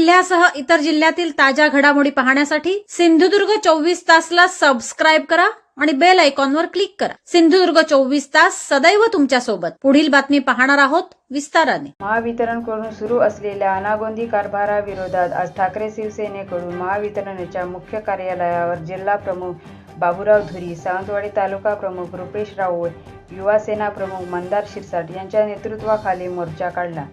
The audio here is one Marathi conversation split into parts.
इतर जिल्ह्यातील ताज्या घडामोडी पाहण्यासाठी सिंधुदुर्ग चोवीस तासला सबस्क्राईब करा आणि बेल आयकॉनवर क्लिक करा. सिंधुदुर्ग चोवीस तास सदैव तुमच्यासोबत पुढील बातमी पाहणार आहोत विस्ताराने. महावितरणकडून सुरू असलेल्या अनागोंदी कारभाराविरोधात आज ठाकरे शिवसेनेकडून महावितरणच्या मुख्य कार्यालयावर जिल्हा प्रमुख बाबूराव धुरी सावंतवाडी तालुका प्रमुख रुपेश राऊळ युवा सेना प्रमुख मंदार शिरसाट यांच्या नेतृत्वाखाली मोर्चा काढला.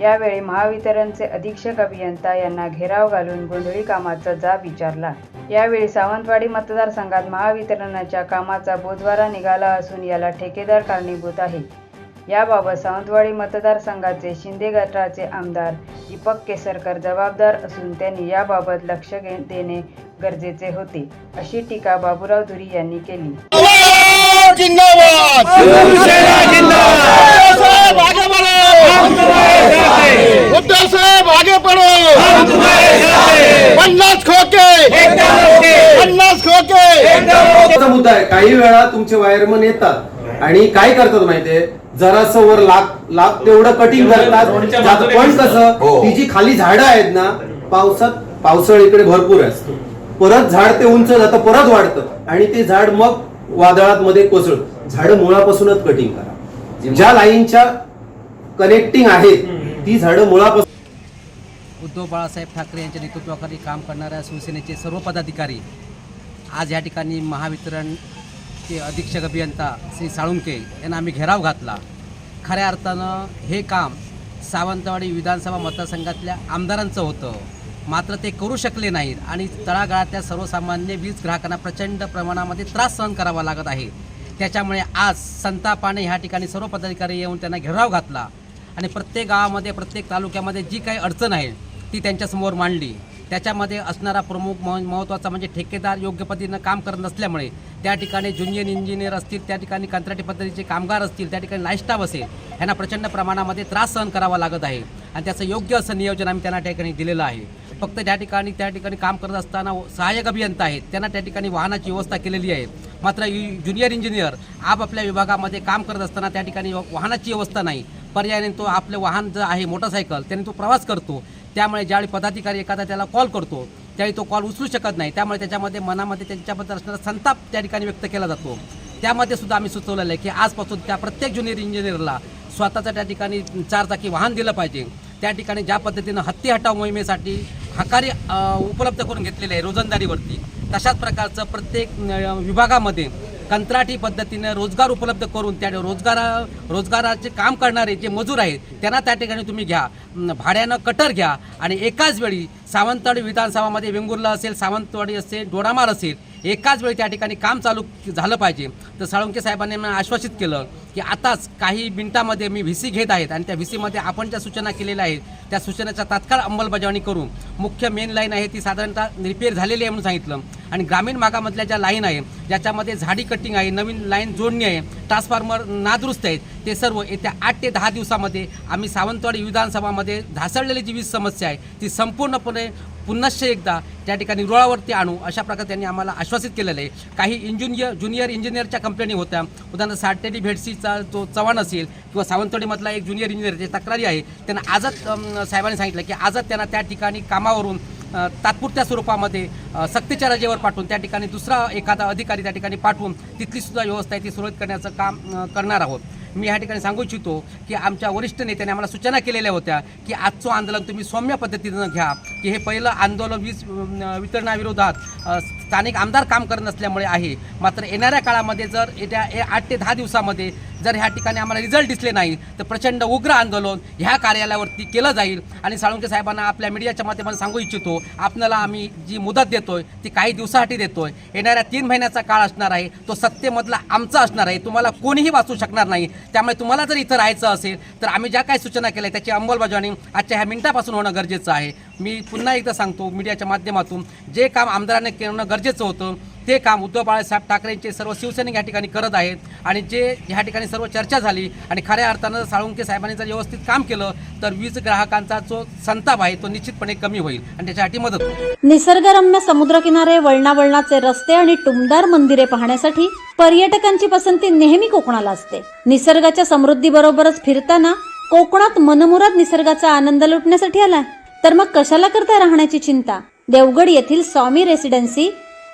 यावेळी महावितरणचे अधीक्षक अभियंता यांना घेराव घालून गोंधळी कामाचा जाब विचारला. यावेळी सावंतवाडी मतदारसंघात महावितरणच्या कामाचा बोजवारा निघाला असून याला ठेकेदार कारणीभूत आहे. याबाबत सावंतवाडी मतदारसंघाचे शिंदे गटाचे आमदार दीपक केसरकर जबाबदार असून त्यांनी याबाबत लक्ष घे- देणे गरजेचे होते अशी टीका बाबूराव धुरी यांनी केली. वेळा तुमचे वायरमन येतात. आणि काय करतात माहितीये? जरासं वर लाख लाख तेवढं कटिंग करतात. पण कसं ती जी खाली झाडं आहेत ना पावसात पावसाळीकडे भरपूर असतो परत झाड ते उंच जातं परत वाढतं. आणि ते झाड मग वादळात मध्ये कोसळत. झाड मुळापासूनच कटिंग करा. ज्या लाईनच्या कनेक्टिंग आहेत ती झाडं मुळापासून उद्धव बाळासाहेब ठाकरे यांच्या नेतृत्वाखाली काम करणाऱ्या शिवसेनेचे सर्व पदाधिकारी आज या ठिकाणी ते अधीक्षक अभियंता श्री साळुंके यांना आम्ही घेराव घातला. खऱ्या अर्थानं हे काम सावंतवाडी विधानसभा मतदारसंघातल्या आमदारांचं होतं. मात्र ते करू शकले नाहीत आणि तळागाळातल्या सर्वसामान्य वीज ग्राहकांना प्रचंड प्रमाणामध्ये त्रास सहन करावा लागत आहे. त्याच्यामुळे आज संतापाने ह्या ठिकाणी सर्व पदाधिकारी येऊन त्यांना घेराव घातला आणि प्रत्येक गावामध्ये प्रत्येक तालुक्यामध्ये जी काही अडचण आहे ती त्यांच्यासमोर मांडली. त्याच्यामध्ये असणारा प्रमुख मह महत्त्वाचा म्हणजे ठेकेदार योग्य पद्धतीनं काम करत नसल्यामुळे त्या ठिकाणी ज्युनियर इंजिनियर असतील त्या ठिकाणी कंत्राटी पद्धतीचे कामगार असतील त्या ठिकाणी लाईफस्टाफ असेल ह्यांना प्रचंड प्रमाणामध्ये त्रास सहन करावा लागत आहे. आणि त्याचं योग्य असं नियोजन आम्ही त्यांना त्या ठिकाणी दिलेलं आहे. फक्त त्या ठिकाणी त्या ठिकाणी काम करत असताना सहाय्यक अभियंता आहेत त्यांना त्या ठिकाणी वाहनाची व्यवस्था केलेली आहे. मात्र ज्युनियर इंजिनियर आपापल्या विभागामध्ये काम करत असताना त्या ठिकाणी वाहनाची व्यवस्था नाही. पर्यायाने तो आपलं वाहन जे आहे मोटरसायकल त्याने तो प्रवास करतो. त्यामुळे ज्यावेळी पदाधिकारी एखादा त्याला कॉल करतो त्यावेळी तो कॉल उचलू शकत नाही. त्यामुळे त्याच्यामध्ये मनामध्ये त्यांच्याबद्दल असणारा संताप त्या ठिकाणी व्यक्त केला जातो. त्यामध्ये सुद्धा आम्ही सुचवलेलं आहे की आजपासून त्या प्रत्येक ज्युनियर इंजिनियरला स्वतःचं त्या ठिकाणी चारचाकी वाहन दिलं पाहिजे. त्या ठिकाणी ज्या पद्धतीनं हत्ती हटाव मोहिमेसाठी हकारी उपलब्ध करून घेतलेले आहे रोजंदारीवरती तशाच प्रकारचं प्रत्येक विभागामध्ये कंत्राटी पद्धतीनं रोजगार उपलब्ध करून त्या रोजगारा रोजगाराचे काम करणारे जे मजूर आहेत त्यांना त्या ठिकाणी तुम्ही घ्या. भाड्यानं कटर घ्या आणि एकाच वेळी सावंतवाडी विधानसभामध्ये वेंगुर्ला असेल सावंतवाडी असेल डोडामार असेल एकाच वेळी त्या ठिकाणी काम चालू झालं पाहिजे. तर साळुंके साहेबांनी मला आश्वासित केलं की आताच काही मिनिटामध्ये मी व्ही सी घेत आहेत आणि त्या व्ही सीमध्ये आपण ज्या सूचना केलेल्या आहेत त्या सूचनेचा तात्काळ अंमलबजावणी करून मुख्य मेन लाईन आहे ती साधारणतः रिपेअर झालेली आहे म्हणून सांगितलं. आणि ग्रामीण भागामधल्या ज्या लाईन आहे ज्याच्यामध्ये झाडी कटिंग आहे नवीन लाईन जोडणी आहे ट्रान्सफॉर्मर नादुरुस्त आहेत ते सर्व येत्या आठ ते दहा दिवसामध्ये आम्ही सावंतवाडी विधानसभामध्ये ढासळलेली जी वीज समस्या आहे ती संपूर्णपणे पुन्हाशे एकदा त्या ठिकाणी रुळावरती आणू अशा प्रकारे त्यांनी आम्हाला आश्वासित केलेलं आहे. काही इंजिनियर ज्युनियर इंजिनियरच्या कंप्लेनी होत्या. उदाहरणार्थ साठेडी भेटसीचा जो चव्हाण असेल किंवा सावंतवाडीमधला एक ज्युनियर इंजिनियर जे तक्रारी आहे त्यांना आजच साहेबांनी सांगितलं की आजच त्यांना त्या ठिकाणी कामावरून तात्पुरत्या स्वरूपामध्ये सक्तीच्या रजेवर पाठवून त्या ठिकाणी दुसरा एखादा अधिकारी त्या ठिकाणी पाठवून तिथली सुद्धा व्यवस्था आहे ती सुरळीत करण्याचं काम करणार आहोत. मी ह्या ठिकाणी सांगू इच्छितो की आमच्या वरिष्ठ नेत्याने आम्हाला सूचना केलेल्या होत्या की आजचं आंदोलन तुम्ही सौम्य पद्धतीनं घ्या की हे पहिलं आंदोलन वीज वितरणाविरोधात स्थानिक आमदार काम करत नसल्यामुळे आहे. मात्र येणाऱ्या काळामध्ये जर येत्या ए- आठ ते दहा दिवसामध्ये जर ह्या ठिकाणी आम्हाला रिझल्ट दिसले नाही तर प्रचंड उग्र आंदोलन ह्या कार्यालयावरती केलं जाईल. आणि साळुंके साहेबांना आपल्या मीडियाच्या माध्यमातून सांगू इच्छितो आपल्याला आम्ही जी मुदत देतोय ती काही दिवसासाठी देतोय. येणाऱ्या तीन महिन्याचा काळ असणार आहे तो सत्तेमधला आमचा असणार आहे तुम्हाला कोणीही वाचू शकणार नाही. त्यामुळे तुम्हाला जर इथं राहायचं असेल तर आम्ही ज्या काही सूचना केल्या त्याची अंमलबजावणी आजच्या ह्या मिनिटापासून होणं गरजेचं आहे. मी पुन्हा एकदा सांगतो मीडियाच्या माध्यमातून जे काम आमदारांनी करणं गरजेचं होतं ते काम उद्धव बाळासाहेब ठाकरेंचे सर्व शिवसैनिक या ठिकाणी करत आहेत आणि जे ह्या ठिकाणी सर्व चर्चा झाली आणि खऱ्या अर्थानं साळुंके साहेबांनी जर व्यवस्थित काम केलं तर वीज ग्राहकांचा जो संताप आहे तो निश्चितपणे कमी होईल आणि त्याच्यासाठी मदत होईल. निसर्गरम्य समुद्रकिनारे वळणावळणाचे रस्ते आणि टुमदार मंदिरे पाहण्यासाठी पर्यटकांची पसंती नेहमी कोकणाला असते. निसर्गाच्या समृद्धीबरोबरच फिरताना कोकणात मनमुराद निसर्गाचा आनंद लुटण्यासाठी आला तर मग कशाला करता राहण्याची चिंता? देवगड येथील Swami residency